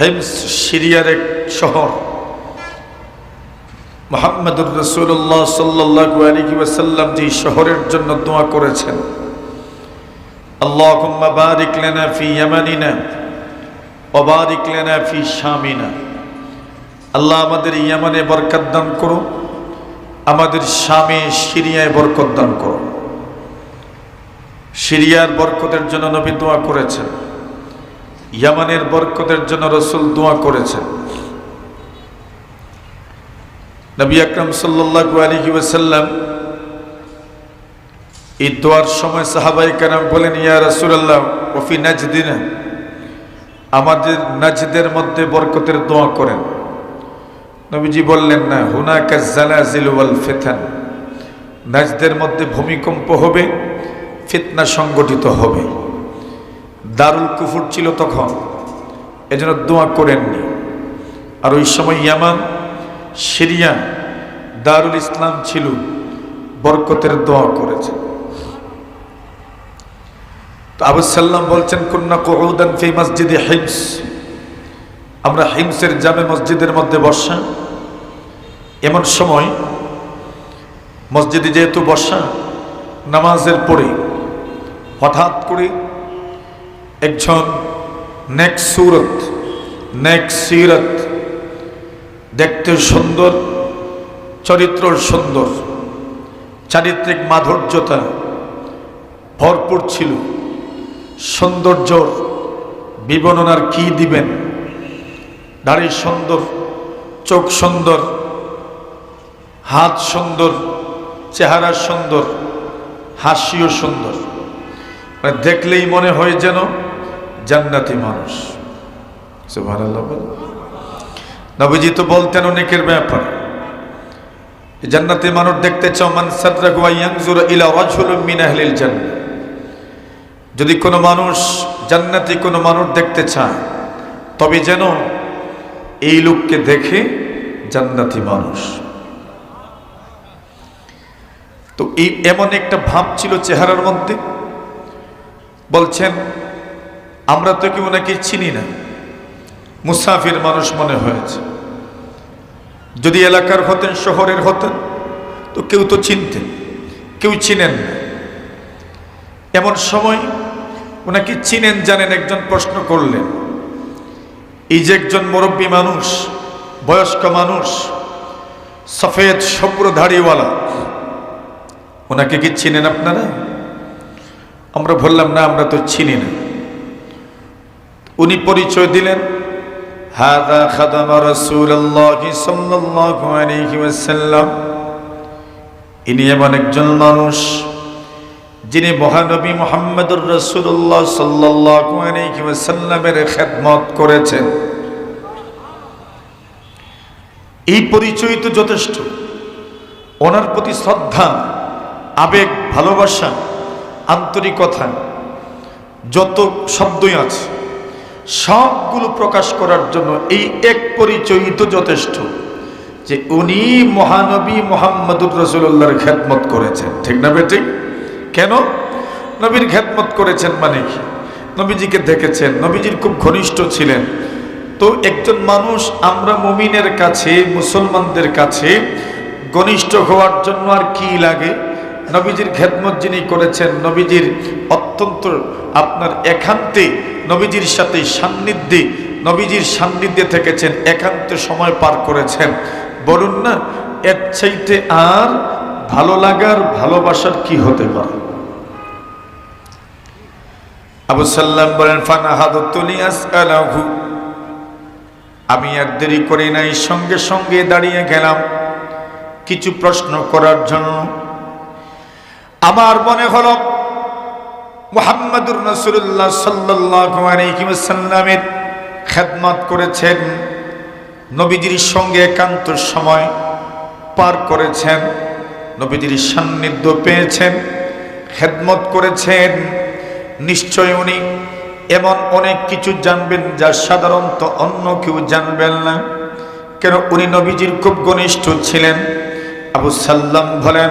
Hymns সিরিয়ার এক শহর। মোহাম্মদুর রসুল্লাহ সাল্লাহ আলহি ওয়াসাল্লাম যে শহরের জন্য দোয়া করেছেন আল্লাহ বারিক লেনা ফি ইয়ামানিনা অবারিক লেনা ফি শামিনা। আল্লাহ আমাদের ইয়ামানে বরকত দান করো আমাদের স্বামী সিরিয়ায় বরকত দান করো সিরিয়ার বরকতের জন্য নবী দোয়া করেছেন। ইয়ামানের বরকতের জন্য রসুল দোয়া করেছেন। নবী আকরম সাল্লাল্লাহু আলাইহি ওয়াসাল্লাম এই দোয়ার সময় সাহাবাই কারাম বলেন, ইয়া রাসূলুল্লাহ ওফি নাজদিনা। আমাদের নাজদের মধ্যে বরকতের দোয়া করেন। নবীজি বললেন, না, হুনাকা জালাজিল ওয়াল ফিতান। নাজদের মধ্যে ভূমিকম্প হবে, ফিতনা সংগঠিত হবে। দারুল কুফুর ছিল তখন। এজন্য দোয়া করেননি। আর ওই সময় ইয়ামান, সিরিয়া, দারুল ইসলাম ছিল, বরকতের দোয়া করেছে। তো আবু সাল্লাম বলছেন কন্যা কৌদান ফি মসজিদে হিমস। আমরা হিমসের জামে মসজিদের মধ্যে বসা। এমন সময় মসজিদে যেহেতু বসা, নামাজের পরে হঠাৎ করে একজন নেক সুরত, নেক সিরত, দেখতে সুন্দর, চরিত্র সুন্দর, চারিত্রিক মাধুর্যতা ভরপুর ছিল। সৌন্দর্য বিবর্ণনার কি দিবেন? দাড়ি সুন্দর, চোখ সুন্দর, হাত সুন্দর, চেহারা সুন্দর, হাসিও সুন্দর। মানে দেখলেই মনে হয় যেন জান্নাতি মানুষ। নবীজি তো বলতেন অনেকের ব্যাপার। জান্নাতি মানুষ দেখতে চাও, মান যদি কোনো মানুষ জান্নাতি কোনো মানুষ দেখতে চায়, তবে যেন এই লোককে দেখে জান্নাতি মানুষ। তো এই এমন একটা ভাব ছিল চেহারার মধ্যে। বলছেন আমরা তো কেউ নাকি চিনি না? মুসাফির মানুষ মনে হয়েছে। যদি এলাকার হতেন, শহরের হতেন, তো কেউ তো চিনতেন, কেউ চিনেন না। এমন সময় ওনাকে চিনেন, জানেন, একজন প্রশ্ন করলেন, এই যে একজন মুরব্বী মানুষ, বয়স্ক মানুষ, সফেদ শুভ্র ধাড়িওয়ালা ওনাকে কি চিনেন আপনারা? আমরা বললাম, না, আমরা তো চিনি না। উনি পরিচয় দিলেন। ইনি এমন একজন মানুষ যিনি মহানবী মোহাম্মদুর রসুল্লাহ সাল্লাল্লাহু খেদমত করেছেন। এই পরিচয় তো যথেষ্ট। ওনার প্রতি শ্রদ্ধা, আবেগ, ভালোবাসা, আন্তরিকতা, যত শব্দই আছে সবগুলো প্রকাশ করার জন্য এই এক পরিচয়ই তো যথেষ্ট যে উনি মহানবী মোহাম্মদুর রসুল্লাহর খেদমত করেছেন। ঠিক না বেঠিক কেন? নবীর খেদমত করেছেন মানে কি? নবীজিকে দেখেছেন, নবীজির খুব ঘনিষ্ঠ ছিলেন। তো একজন মানুষ আমরা মুমিনের কাছে, মুসলমানদের কাছে ঘনিষ্ঠ হওয়ার জন্য আর কি লাগে? নবীজির খেদমত যিনি করেছেন, নবীজির অত্যন্ত আপনার একান্তে, নবীজির সাথে সান্নিধ্যে, নবীজির সান্নিধ্যে থেকেছেন, একান্ত সময় পার করেছেন। বলুন না, এর চাইতে আর ভালো লাগার, ভালোবাসার কি হতে পারে? আবু সাল্লাম বলেন আসআলাহু আমি আর দেরি করি নাই, সঙ্গে সঙ্গে দাঁড়িয়ে গেলাম। কিছু প্রশ্ন করার জন্য আমার মনে হল মোহাম্মদুর আলাইহি ওয়াসাল্লামের খেদমত করেছেন, নবীজির সঙ্গে একান্ত সময় পার করেছেন, নবীজির সান্নিধ্য পেয়েছেন, খেদমত করেছেন। নিশ্চয় উনি এমন অনেক কিছু জানবেন যা সাধারণত অন্য কেউ জানবেন না। কেন উনি নবীজির খুব ঘনিষ্ঠ ছিলেন। আবু সাল্লাম বলেন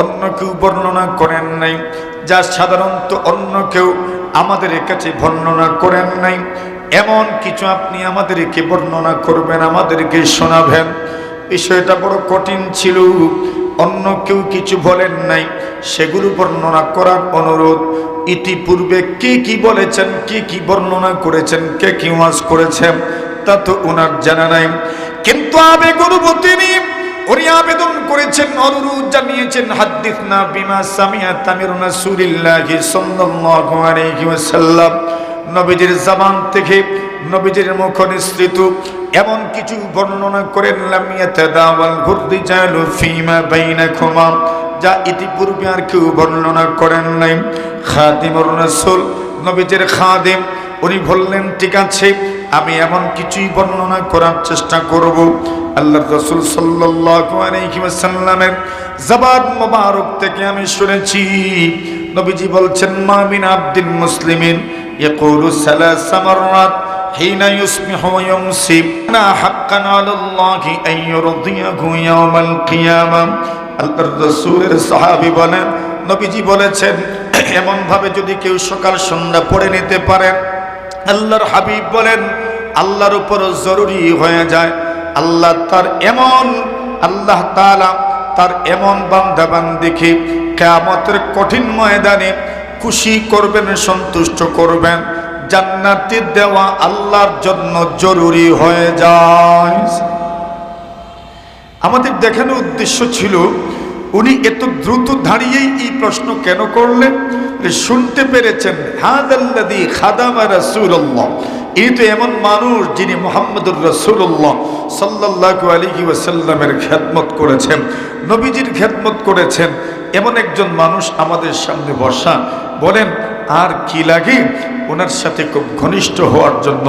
অন্য কেউ বর্ণনা করেন নাই, যা সাধারণত অন্য কেউ আমাদের কাছে বর্ণনা করেন নাই। এমন কিছু আপনি আমাদেরকে বর্ণনা করবেন, আমাদেরকে শোনাবেন। বিষয়টা বড় কঠিন ছিল অন্য কেউ কিছু বলেন নাই। সেগুলো বর্ণনা করার অনুরোধ, ইতিপূর্বে কে কি বলেছেন, কে কি বর্ণনা করেছেন, কে কি ওয়াজ করেছেন, তা তো ওনার জানা নাই। কিন্তু আবেগ অনুভূতি উনি আবেদন করেছেন, অনুরোধ জানিয়েছেন হাদ্দিসনা বিমা সামিয়া তামির রাসূলিল্লাহি সাল্লাল্লাহু আলাইহি ওয়াসাল্লাম। নবীজির জবান থেকে নবীজির মুখ নিঃসৃত, এমন কিছু বর্ণনা করেন লামিয়াতে দাওয়াল ঘুরদি জালু ফিমা বাইনাকুমা, যা ইতিপূর্বে আর কেউ বর্ণনা করেন নাই। খাদিমুর রাসূল, নবীজির খাদিম, উনি বললেন, ঠিক আছে আমি এমন কিছুই বর্ণনা করার চেষ্টা করব আল্লাহ রসুল সাল্লাল্লাহু আলাইহি ওয়াসাল্লামের জবান মোবারক থেকে আমি শুনেছি নবীজি বলছেন মা মিন আব্দিন মুসলিমিন ইয়াকুলু সালাস মাররাত حين يصبح ويمسي أنا حقا على الله أن يرضيه يوم القيامة আল্লাহর রসুলের সাহাবী বলেন নবীজি বলেছেন এমন ভাবে যদি কেউ সকাল সন্ধ্যা পড়ে নিতে পারেন আল্লাহর হাবিব বলেন, আল্লাহর উপর জরুরি হয়ে যায়। আল্লাহ তার এমন, আল্লাহ তাআলা তার এমন বান্দা বান্দিকে কেয়ামতের কঠিন ময়দানে খুশি করবেন, সন্তুষ্ট করবেন। জান্নাতি দেওয়া আল্লাহর জন্য জরুরি হয়ে যায়। আমাদের দেখানোর উদ্দেশ্য ছিল উনি এত দ্রুত দাঁড়িয়েই এই প্রশ্ন কেন করলেন? শুনতে পেরেছেন হাদাল্লাদি খাদামা রাসূলুল্লাহ। এই তো এমন মানুষ যিনি মোহাম্মদুর রসুল্লাহ সাল্লাহ আলী ওসাল্লামের খেদমত করেছেন, নবীজির খেদমত করেছেন। এমন একজন মানুষ আমাদের সামনে বসা, বলেন আর কি লাগে? ওনার সাথে খুব ঘনিষ্ঠ হওয়ার জন্য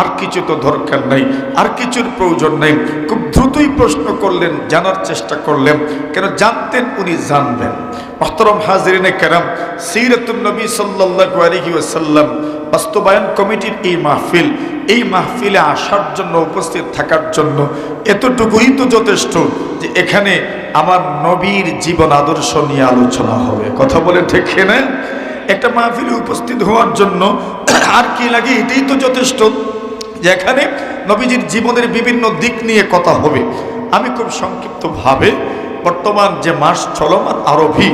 আর কিছু তো দরকার নাই, আর কিছুর প্রয়োজন নেই। খুব দ্রুতই প্রশ্ন করলেন, জানার চেষ্টা করলেন, কেন জানতেন উনি জানবেন। মহতরম হাজরিনে কেরাম সিরাতুল নবী আলাইহি ওয়াসাল্লাম, বাস্তবায়ন কমিটির এই মাহফিল, এই মাহফিলে আসার জন্য, উপস্থিত থাকার জন্য এতটুকুই তো যথেষ্ট যে এখানে আমার নবীর জীবন আদর্শ নিয়ে আলোচনা হবে। কথা বলে ঠিক না একটা মাহফিলে উপস্থিত হওয়ার জন্য আর কি লাগে এটাই তো যথেষ্ট যে এখানে নবীজির জীবনের বিভিন্ন দিক নিয়ে কথা হবে। আমি খুব সংক্ষিপ্তভাবে বর্তমান যে মাস চলমান আরবি,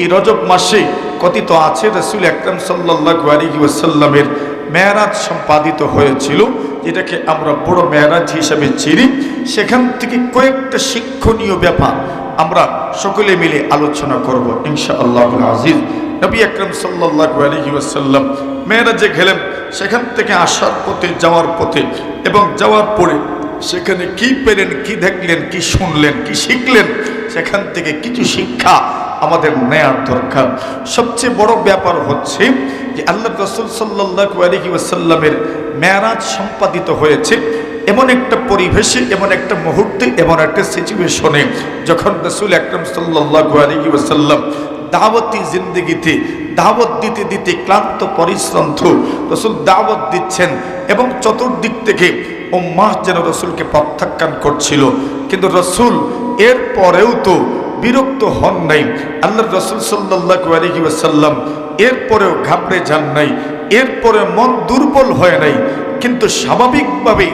এই রজব মাসে কথিত আছে রসুল আকরম সাল্লাহ আলী ওয়াসাল্লামের মেয়ারাজ সম্পাদিত হয়েছিল, যেটাকে আমরা বড় মেয়ারাজ হিসাবে চিনি। সেখান থেকে কয়েকটা শিক্ষণীয় ব্যাপার আমরা সকলে মিলে আলোচনা করব ইনশা আল্লাহ আজিজ। নবী আকরম সাল্লাহ আলহি ওয়াসাল্লাম মেয়েরাজে গেলেন। সেখান থেকে আসার পথে, যাওয়ার পথে এবং যাওয়ার পরে সেখানে কি পেলেন, কি দেখলেন, কি শুনলেন, কি শিখলেন, সেখান থেকে কিছু শিক্ষা আমাদের নেয়ার দরকার। সবচেয়ে বড় ব্যাপার হচ্ছে যে আল্লাহ রসুল সাল্লাহ আলহি ওয়াসাল্লামের মেয়ারাজ সম্পাদিত হয়েছে এমন একটা পরিবেশে, এমন একটা মুহূর্তে, এমন একটা সিচুয়েশনে যখন রসুল আকরম সাল্লাহ আলহি ওয়াসাল্লাম দাওয়াতি জিন্দগিতে, দাওয়াত দিতে দিতে ক্লান্ত, পরিশ্রান্ত রসুল দাওয়াত দিচ্ছেন এবং চতুর্দিক থেকে ও মাহ যেন রসুলকে প্রত্যাখ্যান করছিল। কিন্তু রসুল এর পরেও তো বিরক্ত হন নাই। আল্লাহ রসুল সাল্লাহ আলহি ওয়াসাল্লাম এরপরেও ঘাবড়ে যান নাই এরপরে মন দুর্বল হয় নাই। কিন্তু স্বাভাবিকভাবে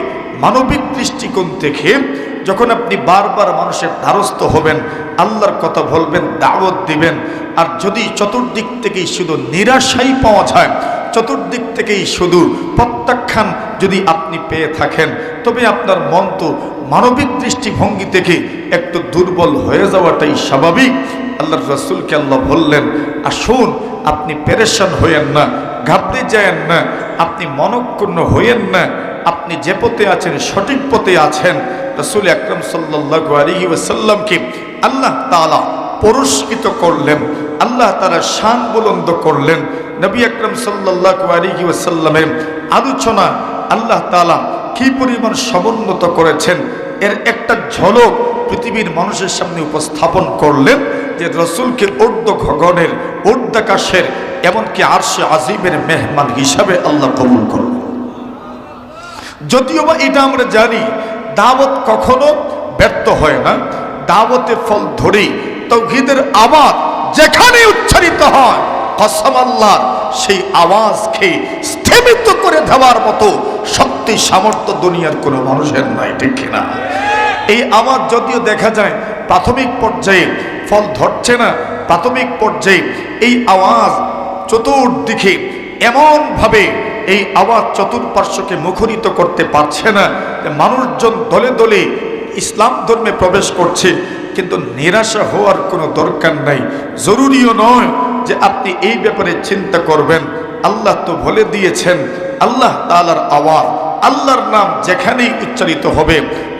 মানবিক দৃষ্টিকোণ থেকে যখন আপনি বারবার মানুষের দ্বারস্থ হবেন, আল্লাহর কথা বলবেন, দাওয়াত দিবেন, আর যদি চতুর্দিক থেকেই শুধু নিরাশাই পাওয়া যায়, চতুর্দিক থেকেই শুধু প্রত্যাখ্যান যদি আপনি পেয়ে থাকেন, তবে আপনার মন তো মানবিক দৃষ্টিভঙ্গি থেকে একটু দুর্বল হয়ে যাওয়াটাই স্বাভাবিক। আল্লাহ রসুলকে আল্লাহ বললেন, আসুন, আপনি পেরেশান হইয়েন না ঘাবড়ে যায়েন না, আপনি মনক্ষুণ্ণ হইয়েন না, আপনি যে পথে আছেন সঠিক পথে আছেন। রসুল আকরম সাল্লাহ আলী ওসাল্লামকে আল্লাহ তালা পুরস্কৃত করলেন, আল্লাহ তারা শান বুলন্দ করলেন। নবী আকরম সাল্লাহ আলী ওসাল্লামের আলোচনা আল্লাহ তালা কি পরিমাণ সমুন্নত করেছেন, এর একটা ঝলক পৃথিবীর মানুষের সামনে উপস্থাপন করলেন। যে রসুলকে উর্দ গগনের উর্দাকাশের এমনকি আরশে আজিমের মেহমান হিসাবে আল্লাহ কবুল করলেন যদিও বা এটা আমরা জানি, দাওয়াত কখনো ব্যর্থ হয় না। দাওয়াতের ফল ধরেই তৌহিদের আওয়াজ যেখানে উচ্চারিত হয়, কসম আল্লাহ, সেই আওয়াজকে স্থিমিত করে দেওয়ার মতো শক্তি, সামর্থ্য দুনিয়ার কোনো মানুষের নাই, ঠিক কিনা? এই আওয়াজ যদিও দেখা যায়, প্রাথমিক পর্যায়ে ফল ধরছে না প্রাথমিক পর্যায়ে এই আওয়াজ চতুর্দিকে এমনভাবে এই আওয়াজ চতুর্পার্শ্বকে মুখরিত করতে পারছে না মানুষজন দলে দলে ইসলাম ধর্মে প্রবেশ করছে, কিন্তু নিরাশা হওয়ার কোনো দরকার নাই। জরুরিও নয় যে আপনি এই ব্যাপারে চিন্তা করবেন। আল্লাহ তো বলে দিয়েছেন, আল্লাহ তালার আওয়াজ, আল্লাহর নাম যেখানেই উচ্চারিত হবে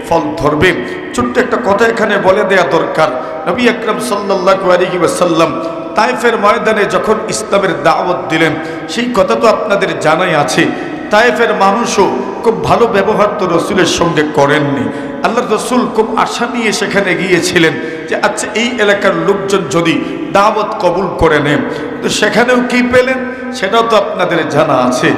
ফল ধরবে। ছোট্ট একটা কথা এখানে বলে দেয়া দরকার। নবী আকরম সাল্লাহ আলহি ওয়াসাল্লাম তাইফের ময়দানে যখন ইসলামের দাওয়াত দিলেন, সেই কথা তো আপনাদের জানাই আছে। তাইফের মানুষও খুব ভালো ব্যবহার তো রসুলের সঙ্গে করেননি। আল্লাহ রসুল খুব আশা নিয়ে সেখানে গিয়েছিলেন যে আচ্ছা এই এলাকার লোকজন যদি দাওয়াত কবুল করে নেন তো সেখানেও কি পেলেন? সেটাও তো আপনাদের জানা আছে।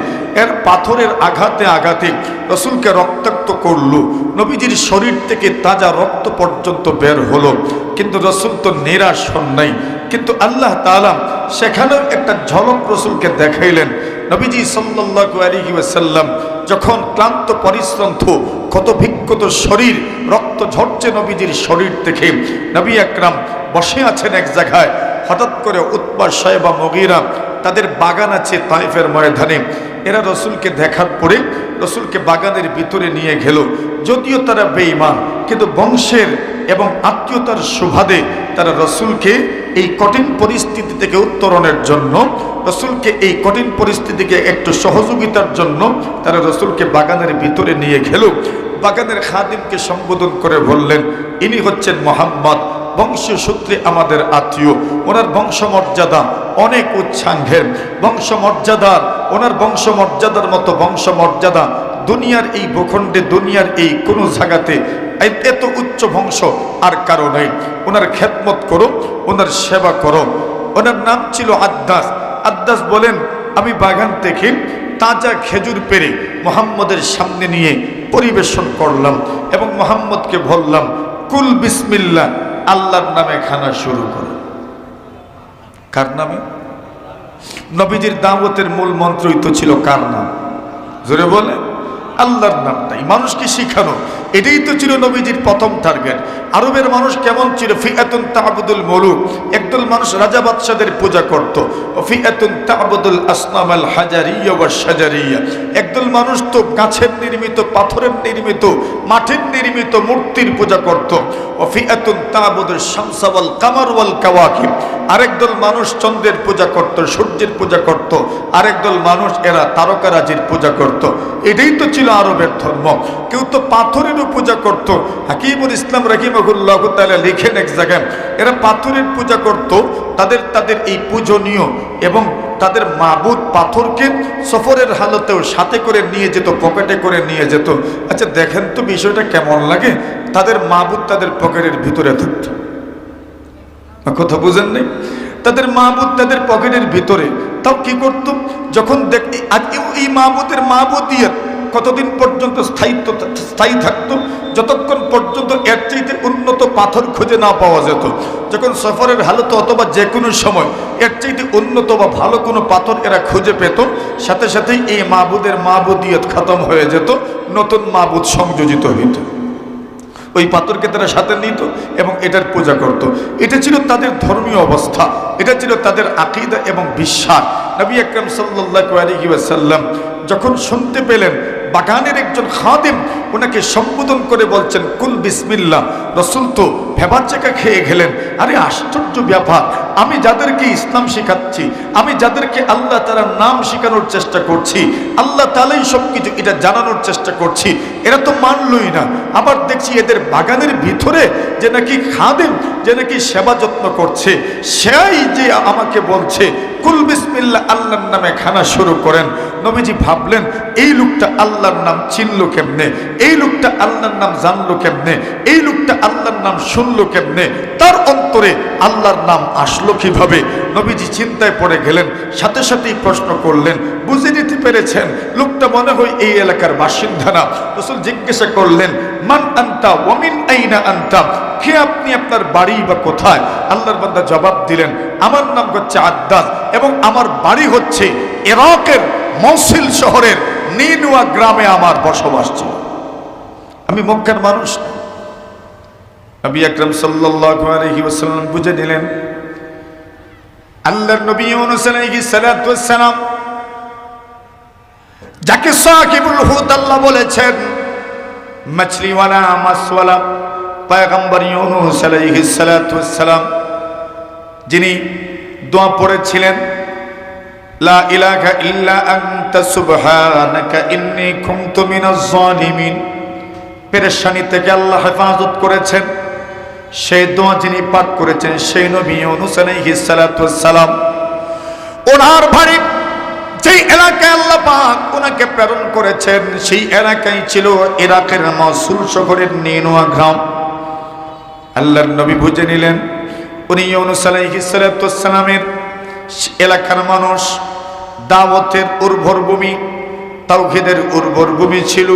এর পাথরের আঘাতে আঘাতে রসুলকে রক্তাক্ত করল। নবীজির শরীর থেকে তাজা রক্ত পর্যন্ত বের হলো। কিন্তু রসুল তো নিরাশ হন নাই। কিন্তু আল্লাহ তালাম সেখানেও একটা ঝলক রসুলকে দেখাইলেন। নবীজি সাল্লাহ আলহি ওয়াসাল্লাম যখন ক্লান্ত, পরিশ্রান্ত ক্ষত ভিক্ষত শরীর, রক্ত ঝরছে নবীজির শরীর থেকে, নবী আকরাম বসে আছেন এক জায়গায়। হঠাৎ করে উৎপার সাহেবা মগিরা তাদের বাগান আছে তাইফের ময়দানে। এরা রসুলকে দেখার পরে রসুলকে বাগানের ভিতরে নিয়ে গেল। যদিও তারা বেঈমান, কিন্তু বংশের এবং আত্মীয়তার সুবাদে তারা রসুলকে এই কঠিন পরিস্থিতি থেকে উত্তরণের জন্য, রসুলকে এই কঠিন পরিস্থিতিকে একটু সহযোগিতার জন্য তারা রসুলকে বাগানের ভিতরে নিয়ে গেল। বাগানের খাদিমকে সম্বোধন করে বললেন, ইনি হচ্ছেন মোহাম্মদ বংশীয় সূত্রে আমাদের আত্মীয়। ওনার বংশমর্যাদা অনেক উচ্ছাঙ্গের। বংশমর্যাদার, ওনার বংশমর্যাদার মতো বংশমর্যাদা দুনিয়ার এই ভূখণ্ডে, দুনিয়ার এই কোনো জায়গাতে এত উচ্চ বংশ আর কারও নেই। ওনার খেদমত করো ওনার সেবা করো ওনার নাম ছিল আদ্দাস। আদ্দাস বলেন, আমি বাগান থেকে তাজা খেজুর পেরে মোহাম্মদের সামনে নিয়ে পরিবেশন করলাম এবং মোহাম্মদকে বললাম, কুল বিসমিল্লা, আল্লাহর নামে খানা শুরু করো। কার নামে? নবীজির দাওয়াতের মূল মন্ত্রই তো ছিল কার নাম? জোরে বলে আল্লাহর নামটাই। মানুষকে শিখানো এটাই তো ছিল নবীজির প্রথম টার্গেট আরবের মানুষ কেমন ছিল? ফিয়াতুন তাহবুদুল মলুক। একদল মানুষ রাজা বাদশাদের পূজা করত। ফিয়াতুন তাহবুদুল আসনাম আল হাজারিয়া বা সাজারিয়া একদল মানুষ তো গাছের নির্মিত, পাথরের নির্মিত মাঠের নির্মিত মূর্তির পূজা করত। ও ফিয়াতুন তাহবুদুল শামসাওয়াল কামার ওয়াল কাওয়াকিব। আরেক দল মানুষ চন্দ্রের পূজা করত, সূর্যের পূজা করত। আরেক দল মানুষ এরা তারকারাজির পূজা করত। এটাই তো ছিল আরবের ধর্ম। কেউ তো পাথরেরও পূজা করত। হাকিমুল ইসলাম রাহিমহুল্লাহ তালা লিখেন এক জায়গায়, এরা পাথরের পূজা করত, তাদের তাদের এই পূজনীয় এবং তাদের মাবুদ পাথরকে সফরের হালতেও সাথে করে নিয়ে যেত, পকেটে করে নিয়ে যেত। আচ্ছা দেখেন তো বিষয়টা কেমন লাগে? তাদের মাবুদ তাদের পকেটের ভিতরে থাকতো। কথা বুঝেন নেই? তাদের মাহবুদ তাদের পকেটের ভিতরে। তাও কি করত? যখন দেখ, এই মাহবুদের মাহবুদিয়ত কতদিন পর্যন্ত স্থায়িত্ব স্থায়ী থাকতো, যতক্ষণ পর্যন্ত এর চাইতে উন্নত পাথর খুঁজে না পাওয়া যেত। যখন সফরের হালত অথবা যে কোনো সময় এর চাইতে উন্নত বা ভালো কোনো পাথর এরা খুঁজে পেত, সাথে সাথেই এই মাহবুদের মাহবুদিয়ত খতম হয়ে যেত, নতুন মাহবুদ সংযোজিত হইত। ওই পাথরকে তারা সাথে নিত এবং এটার পূজা করত। এটা ছিল তাদের ধর্মীয় অবস্থা, এটা ছিল তাদের আকিদা এবং বিশ্বাস। নবী আকরম সাল্লাহ আলহি সাল্লাম যখন শুনতে পেলেন বাগানের একজন খাদিম ওনাকে সম্বোধন করে বলছেন, কুল বিসমিল্লা রসুল তো ভেবার চাকা খেয়ে গেলেন। আরে, আশ্চর্য ব্যাপার। আমি যাদেরকে ইসলাম শেখাচ্ছি, আমি যাদেরকে আল্লাহ তালার নাম শেখানোর চেষ্টা করছি, আল্লাহ তালাই সব কিছু এটা জানানোর চেষ্টা করছি, এরা তো মানলই না। আবার দেখছি এদের বাগানের ভিতরে যে নাকি খাদেম, যে নাকি সেবা যত্ন করছে সেই যে আমাকে বলছে কুল বিসমিল্লা আল্লাহর নামে খানা শুরু করেন। নবীজি ভাবলেন, এই লোকটা আল্লাহর নাম চিনলো কেমনে? এই লোকটা আল্লাহর নাম জানলো কেমনে? এই লোকটা আল্লাহর নাম শুনলো কেমনে? তার অন্তরে আল্লাহর নাম আসলো কীভাবে? নবীজি চিন্তায় পড়ে গেলেন, সাথে সাথেই প্রশ্ন করলেন, বুঝে নিতে পেরেছেন, লোকটা মনে হয় এই এলাকার বাসিন্দা না। রসুল জিজ্ঞাসা করলেন, মান আন্তা ওমিন আইনা আন্তা? কে আপনি আপনার বাড়ি বা কোথায়? আল্লাহর বান্দা জবাব দিলেন, আমার নাম হচ্ছে আদ্দাস এবং আমার বাড়ি হচ্ছে ইরাকের মৌসিল শহরের নিনুয়া গ্রামে আমার বসবাস ছিল আমি মক্কার মানুষ না। নবী আকরাম ওয়াসাল্লাম বুঝে নিলেন, আল্লাহর নবী সালাম যাকে সাকিবুল হুদ আল্লাহ বলেছেন মছলিওয়ালা মাছওয়ালা পয়গম্বর ইউনুস আলাইহিস সালাম যিনি দোয়া পড়েছিলেন লা ইলাহা ইল্লা আনতা সুবহানাকা ইন্নী কুনতু মিনাজ জালিমিন। পেরেশানি থেকে আল্লাহ হেফাজত করেছেন। সেই দোয়া যিনি পাঠ করেছেন সেই নবী ইউনুস আলাইহিস সালাতু সালাম ওনার বাড়ি যেই এলাকায় আল্লাহ পাক ওনাকে প্রেরণ করেছেন, সেই এলাকায় ছিল ইরাকের মসুল শহরের নিনুয়া গ্রাম। আল্লাহর নবী বুঝে নিলেন, উনি ইউনুস আলাইহিস সালাতু সালামের এলাকার মানুষ। দাওয়াতের উর্বর ভূমি তাওখিদের উর্বর ভূমি ছিল।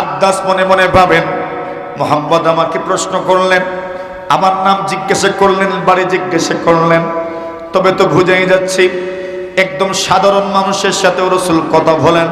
আদাস মনে মনে ভাবেন, মোহাম্মদ আমাকে প্রশ্ন করলেন, আমার নাম জিজ্ঞাসা করলেন, বাড়ি জিজ্ঞাসা করলেন। তবে তো বুঝেই যাচ্ছি, একদম সাধারণ মানুষের সাথে রসুল কথা বলেন।